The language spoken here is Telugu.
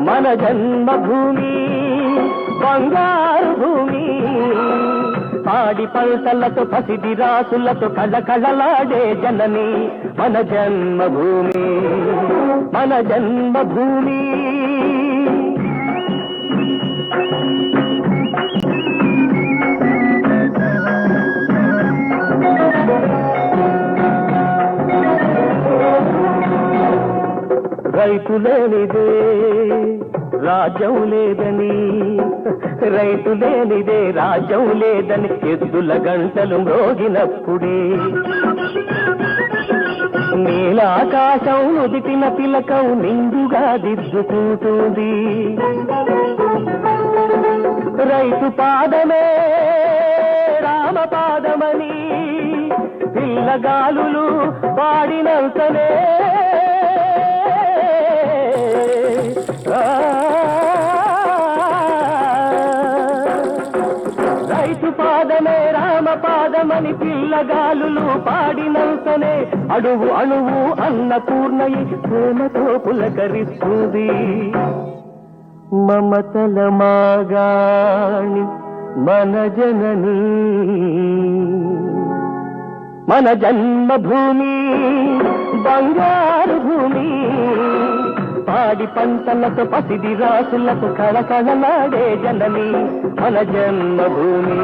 మన జన్మభూమి బంగారు భూమి. పాడి పంటలతో పసిడి రాసులతో కళకళలాడే జనని మన జన్మభూమి మన జన్మభూమి. రైతు లేనిదే రాజ్యం లేదని. రైతు లేనిదే రాజ్యం లేదని ఎద్దుల గంటలు మ్రోగినప్పుడే. నీలాకాశం నుదిటిన పిలకం నిండుగా దిద్దుకుంటుంది. రైతు పాదమే రామ పాదమని. పిల్లగాలులు పాడినంతనే రైతు పాదమే రామ పాదమని పిల్లగాలులు పాడినంతనే అడువు అణువు అన్నపూర్ణయి ప్రేమతో పులకరిస్తుంది. మమతల మాగాణి మన జనని. మన జన్మభూమి బంగారు భూమి. పాడి పంటలతో పసిడి రాసులకు కళకళలాడే జనని మన జన్మభూమి.